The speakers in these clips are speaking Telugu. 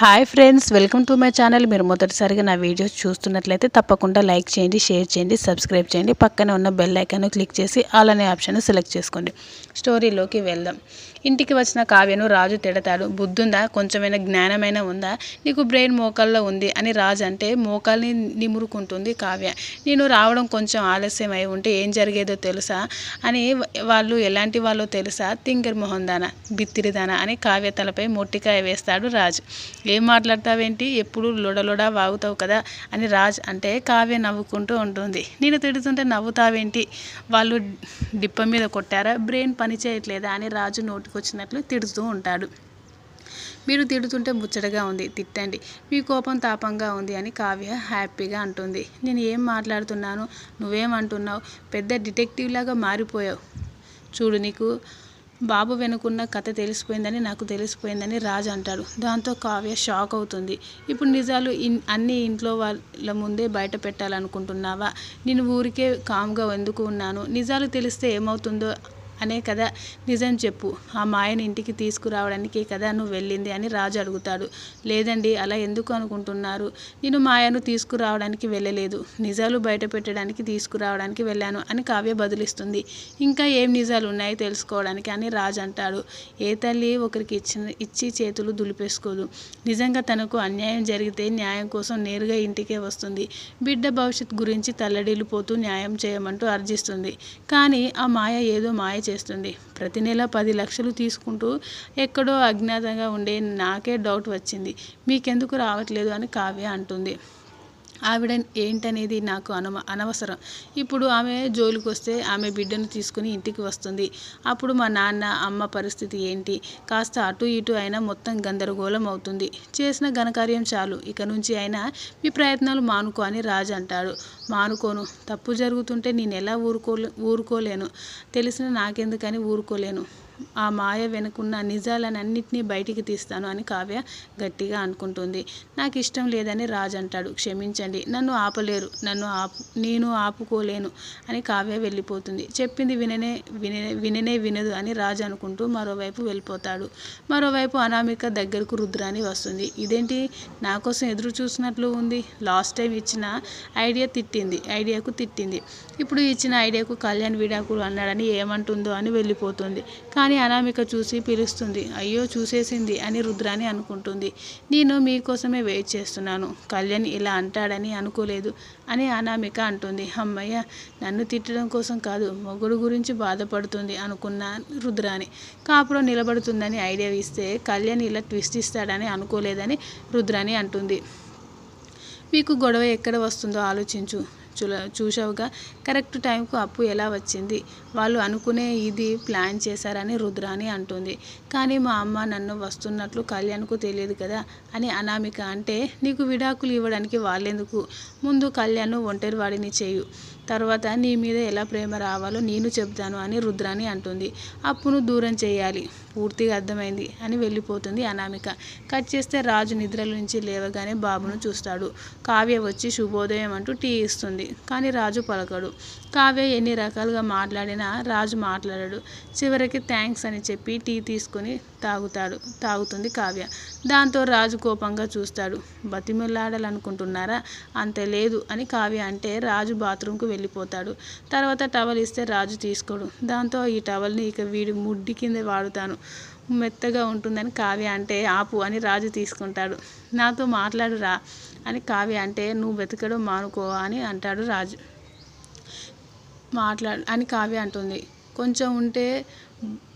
Hi friends welcome to my channel మీరు మొదటిసారిగా నా వీడియోస్ చూస్తున్నట్లయితే తప్పకుండా లైక్ చేయండి షేర్ చేయండి సబ్స్క్రైబ్ చేయండి. పక్కనే ఉన్న బెల్ ఐకాన్ క్లిక్ చేసి ఆల్ అనే ఆప్షన్ సెలెక్ట్ చేసుకోండి. స్టోరీలోకి వెళ్దాం. ఇంటికి వచ్చిన కావ్యను రాజు తిడతాడు. బుద్ధుందా? కొంచెమైన జ్ఞానమైనా ఉందా? నీకు బ్రెయిన్ మోకాల్లో ఉంది అని రాజు అంటే మోకాల్ని నిమురుకుంటుంది కావ్య. నేను రావడం కొంచెం ఆలస్యం అయి ఉంటే ఏం జరిగేదో తెలుసా అని వాళ్ళు ఎలాంటి వాళ్ళో తెలుసా? తింగర్ మొహందానా బిత్తిరిదానా అని కావ్య తలపై మొట్టికాయ వేస్తాడు రాజు. ఏం మాట్లాడతావేంటి? ఎప్పుడు లొడలొడ వాగుతావు కదా అని రాజ్ అంటే కావ్య నవ్వుకుంటూ ఉంటుంది. నేను తిడుతుంటే నవ్వుతావేంటి? వాళ్ళు డిప్ప మీద కొట్టారా? బ్రెయిన్ పని చేయట్లేదా అని రాజు నోటికొచ్చినట్లు తిడుతూ ఉంటాడు. మీరు తిడుతుంటే ముచ్చటగా ఉంది తిట్టండి. మీ కోపం తాపంగా ఉంది అని కావ్య హ్యాపీగా అంటుంది. నేను ఏం మాట్లాడుతున్నాను? నువ్వేమంటున్నావు పెద్ద డిటెక్టివ్ లాగా మారిపోయావు. చూడు నీకు బాబు వెనుకున్న కథ తెలిసిపోయిందని నాకు తెలిసిపోయిందని రాజు అంటాడు. దాంతో కావ్య షాక్ అవుతుంది. ఇప్పుడు నిజాలు ఇన్ అన్ని ఇంట్లో వాళ్ళ ముందే బయట పెట్టాలనుకుంటున్నావా? నేను ఊరికే కామ్గా ఎందుకు ఉన్నాను? నిజాలు తెలిస్తే ఏమవుతుందో అనే కదా నిజం చెప్పు. ఆ మాయని ఇంటికి తీసుకురావడానికే కదా నువ్వు వెళ్ళింది అని రాజు అడుగుతాడు. లేదండి అలా ఎందుకు అనుకుంటున్నారు? నేను మాయను తీసుకురావడానికి వెళ్ళలేదు. నిజాలు బయట పెట్టడానికి తీసుకురావడానికి వెళ్ళాను అని కావ్య బదులిస్తుంది. ఇంకా ఏం నిజాలు ఉన్నాయో తెలుసుకోవడానికి అని రాజు అంటాడు. ఏ తల్లి ఒకరికి ఇచ్చిన ఇచ్చి చేతులు దులిపేసుకోదు. నిజంగా తనకు అన్యాయం జరిగితే న్యాయం కోసం నేరుగా ఇంటికే వస్తుంది. బిడ్డ భవిష్యత్ గురించి తల్లడిల్లిపోతూ న్యాయం చేయమంటూ అర్జిస్తుంది. కానీ ఆ మాయ ఏదో మాయ చేస్తుంది. ప్రతి నెల పది లక్షలు తీసుకుంటూ ఎక్కడో అజ్ఞాతంగా ఉండే నాకే డౌట్ వచ్చింది. మీకెందుకు రావట్లేదు అని కావ్య అంటుంది. ఆవిడ ఏంటనేది నాకు అనవ అనవసరం. ఇప్పుడు ఆమె జోలికి వస్తే ఆమె బిడ్డను తీసుకుని ఇంటికి వస్తుంది. అప్పుడు మా నాన్న అమ్మ పరిస్థితి ఏంటి? కాస్త అటు ఇటు అయినా మొత్తం గందరగోళం అవుతుంది. చేసిన ఘనకార్యం చాలు. ఇక నుంచి అయినా మీ ప్రయత్నాలు మానుకో అని రాజు అంటాడు. మానుకోను. తప్పు జరుగుతుంటే నేను ఎలా ఊరుకోలే ఊరుకోలేను? తెలిసిన నాకెందుకని ఊరుకోలేను. ఆ మాయ వెనుకున్న నిజాలన్నింటినీ బయటికి తీస్తాను అని కావ్య గట్టిగా అనుకుంటుంది. నాకు ఇష్టం లేదని రాజు అంటాడు. క్షమించండి నన్ను ఆపలేరు. నన్ను ఆపు నేను ఆపుకోలేను అని కావ్య వెళ్ళిపోతుంది. చెప్పింది విననే వినే విననే వినదు అని రాజు అనుకుంటూ మరోవైపు వెళ్ళిపోతాడు. మరోవైపు అనామిక దగ్గరకు రుద్రాని వస్తుంది. ఇదేంటి? నా కోసం ఎదురు చూసినట్లు ఉంది. లాస్ట్ టైం ఇచ్చిన ఐడియా తిట్టి తిట్టింది ఐడియాకు తిట్టింది. ఇప్పుడు ఇచ్చిన ఐడియాకు కళ్యాణ్ విడాకులు అన్నాడని ఏమంటుందో అని వెళ్ళిపోతుంది. కానీ అనామిక చూసి పిలుస్తుంది అయ్యో చూసేసింది అని రుద్రాని అనుకుంటుంది. నేను మీకోసమే వెయిట్ చేస్తున్నాను కళ్యాణ్ ఇలా అంటాడని అనుకోలేదు అని అనామిక అంటుంది. అమ్మయ్య నన్ను తిట్టడం కోసం కాదు మొగుడు గురించి బాధపడుతుంది అనుకున్న రుద్రాని. కాపురం నిలబడుతుందని ఐడియా ఇస్తే కళ్యాణ్ ఇలా ట్విస్ట్ ఇస్తాడని అనుకోలేదని రుద్రాని అంటుంది. మీకు గొడవ ఎక్కడ వస్తుందో ఆలోచించు. చూసావుగా కరెక్ట్ టైంకు అప్పు ఎలా వచ్చింది? వాళ్ళు అనుకునే ఇది ప్లాన్ చేశారని రుద్రాని అంటుంది. కానీ మా అమ్మ నన్ను వస్తున్నట్లు కళ్యాణ్కు తెలియదు కదా అని అనామిక అంటే నీకు విడాకులు ఇవ్వడానికి వాళ్ళెందుకు? ముందు కళ్యాణ్ ఒంటరి వాడిని చేయు. తర్వాత నీ మీద ఎలా ప్రేమ రావాలో నేను చెబుతాను అని రుద్రాని అంటుంది. అప్పును దూరం చేయాలి. పూర్తిగా అర్థమైంది అని వెళ్ళిపోతుంది అనామిక. కట్ చేస్తే రాజు నిద్రల నుంచి లేవగానే బాబును చూస్తాడు. కావ్య వచ్చి శుభోదయం అంటూ టీ ఇస్తుంది. కానీ రాజు పలకడు. కావ్య ఎన్ని రకాలుగా మాట్లాడినా రాజు మాట్లాడడు. చివరికి థ్యాంక్స్ అని చెప్పి టీ తీసుకొని తాగుతాడు. తాగుతుంది కావ్య. దాంతో రాజు కోపంగా చూస్తాడు. బతిమిలాడాలనుకుంటున్నారా? అంత లేదు అని కావ్య అంటే రాజు బాత్రూంకు వెళ్ళిపోతాడు. తర్వాత టవల్ ఇస్తే రాజు తీసుకోడు. దాంతో ఈ టవల్ని ఇక వీడి ముడ్డి కింద వాడుతాను. మెత్తగా ఉంటుందని కావ్య అంటే ఆపు అని రాజు తీసుకుంటాడు. నాతో మాట్లాడురా అని కావ్య అంటే నువ్వు బతకడం మానుకో అని అంటాడు రాజు. మాట్లాడు అని కావ్య అంటుంది. కొంచెం ఉంటే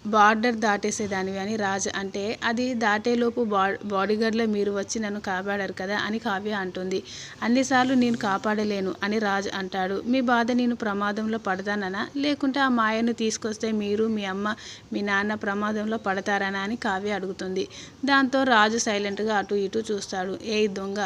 బార్డర్ దాటేసేదానివి అని రాజ్ అంటే అది దాటేలోపు బా బాడీగార్డ్లో మీరు వచ్చి నన్ను కాపాడారు కదా అని కావ్య అంటుంది. అన్నిసార్లు నేను కాపాడలేను అని రాజ్ అంటాడు. మీ బాధ నేను ప్రమాదంలో పడతాననా? లేకుంటే ఆ మాయను తీసుకొస్తే మీరు మీ అమ్మ మీ నాన్న ప్రమాదంలో పడతారనా అని కావ్య అడుగుతుంది. దాంతో రాజు సైలెంట్గా అటు ఇటు చూస్తాడు. ఏ దొంగ!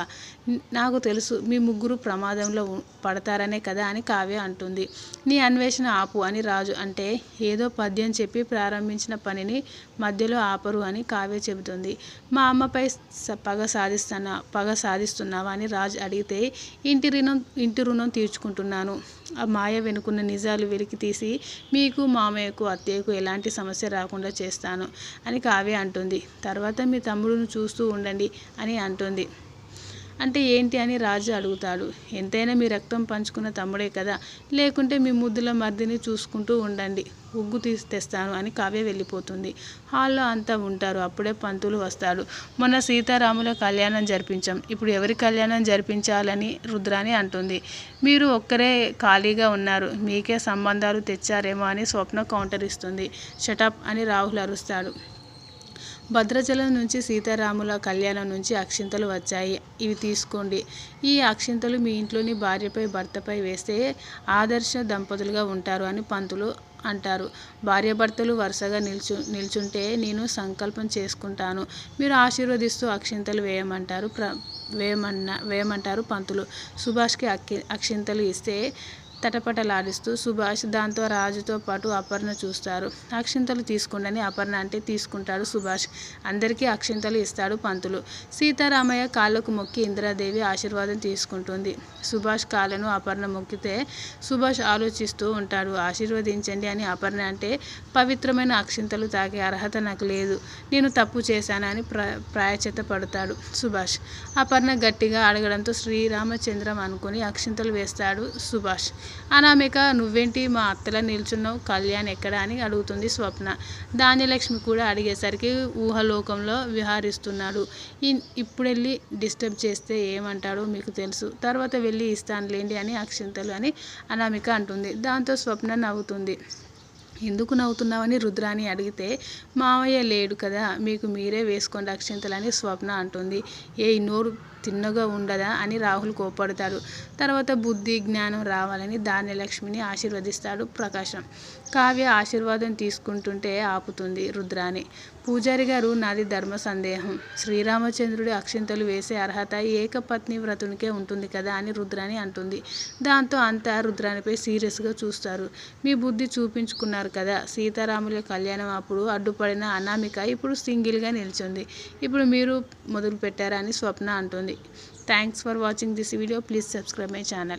నాకు తెలుసు మీ ముగ్గురు ప్రమాదంలో పడతారనే కదా అని కావ్య అంటుంది. నీ అన్వేషణ ఆపు అని రాజు అంటే ఏదో పద్యం చెప్పి ప్రారంభ ప్రారంభించిన పనిని మధ్యలో ఆపరు అని కావ్య చెబుతుంది. మా అమ్మపై పగ సాధిస్తున్నా పగ సాధిస్తున్నావా అని రాజ్ అడిగితే ఇంటి రుణం ఇంటి రుణం తీర్చుకుంటున్నాను. ఆ మాయ వెనుకున్న నిజాలు వెలికి తీసి మీకు మామయ్యకు అత్తయ్యకు ఎలాంటి సమస్య రాకుండా చేస్తాను అని కావ్య అంటుంది. తర్వాత మీ తమ్ముడును చూస్తూ ఉండండి అని అంటుంది. అంటే ఏంటి అని రాజు అడుగుతాడు. ఎంతైనా మీ రక్తం పంచుకున్న తమ్ముడే కదా లేకుంటే మీ ముద్దుల మర్దిని చూసుకుంటూ ఉండండి. ఉగ్గు తీసి తెస్తాను అని కావ్య వెళ్ళిపోతుంది. హాల్లో అంతా ఉంటారు. అప్పుడే పంతులు వస్తాడు. మొన్న సీతారాముల కళ్యాణం జరిపించాం. ఇప్పుడు ఎవరి కళ్యాణం జరిపించాలని రుద్రాని అంటుంది. మీరు ఒక్కరే ఖాళీగా ఉన్నారు. మీకే సంబంధాలు తెచ్చారేమో అని స్వప్న కౌంటర్ ఇస్తుంది. షటప్ అని రాహుల్ అరుస్తాడు. భద్రాచలం నుంచి సీతారాముల కళ్యాణం నుంచి అక్షింతలు వచ్చాయి. ఇవి తీసుకోండి. ఈ అక్షింతలు మీ ఇంట్లోని భార్యపై భర్తపై వేస్తే ఆదర్శ దంపతులుగా ఉంటారు అని పంతులు అంటారు. భార్యాభర్తలు వరుసగా నిల్చు నిల్చుంటే నేను సంకల్పం చేసుకుంటాను. మీరు ఆశీర్వదిస్తూ అక్షింతలు వేయమంటారు ప్ర వేయమన్న వేయమంటారు పంతులు. సుభాష్కి అక్కి అక్షింతలు ఇస్తే తటపటలాడిస్తూ సుభాష్ దాంతో రాజుతో పాటు అపర్ణ చూస్తారు. అక్షింతలు తీసుకుండని అపర్ణ అంటే తీసుకుంటాడు సుభాష్. అందరికీ అక్షింతలు ఇస్తాడు పంతులు. సీతారామయ్య కాళ్ళకు మొక్కి ఇందిరాదేవి ఆశీర్వాదం తీసుకుంటుంది. సుభాష్ కాళ్ళను అపర్ణ మొక్కితే సుభాష్ ఆలోచిస్తూ ఉంటాడు. ఆశీర్వదించండి అని అపర్ణ అంటే పవిత్రమైన అక్షింతలు తాకే అర్హత నాకు లేదు. నేను తప్పు చేశానని ప్ర ప్రాయచిత పడతాడు సుభాష్. అపర్ణ గట్టిగా అడగడంతో శ్రీరామచంద్రం అనుకుని అక్షింతలు వేస్తాడు సుభాష్. అనామిక నువ్వేంటి మా అత్తలా నిల్చున్నావు? కళ్యాణ్ ఎక్కడ అని అడుగుతుంది స్వప్న. ధాన్యలక్ష్మి కూడా అడిగేసరికి ఊహలోకంలో విహారిస్తున్నాడు. ఇప్పుడెళ్ళి డిస్టర్బ్ చేస్తే ఏమంటాడో మీకు తెలుసు. తర్వాత వెళ్ళి ఇస్తానులేండి అని అక్షింతలు అని అనామిక అంటుంది. దాంతో స్వప్న నవ్వుతుంది. ఎందుకు నవ్వుతున్నావని రుద్రాని అడిగితే మావయ్య లేడు కదా మీకు మీరే వేసుకోండి అక్షింతలని స్వప్న అంటుంది. ఏ నోరు తిన్నగా ఉండదా అని రాహుల్ కోపడతాడు తర్వాత బుద్ధి జ్ఞానం రావాలని ధాన్యలక్ష్మిని ఆశీర్వదిస్తాడు ప్రకాశం. కావ్య ఆశీర్వాదం తీసుకుంటుంటే ఆపుతుంది రుద్రాని పూజారి గారు నాది ధర్మ సందేహం. శ్రీరామచంద్రుడి అక్షింతలు వేసే అర్హత ఏకపత్ని వ్రతునికే ఉంటుంది కదా అని రుద్రాని అంటుంది. దాంతో అంతా రుద్రానిపై సీరియస్గా చూస్తారు. మీ బుద్ధి చూపించుకున్నారు కదా సీతారాముల కళ్యాణం అప్పుడు అడ్డుపడిన అనామిక ఇప్పుడు సింగిల్గా నిల్చుంది. ఇప్పుడు మీరు మొదలు పెట్టారా అని స్వప్న అంటుంది. Thanks for watching this video. Please subscribe my channel.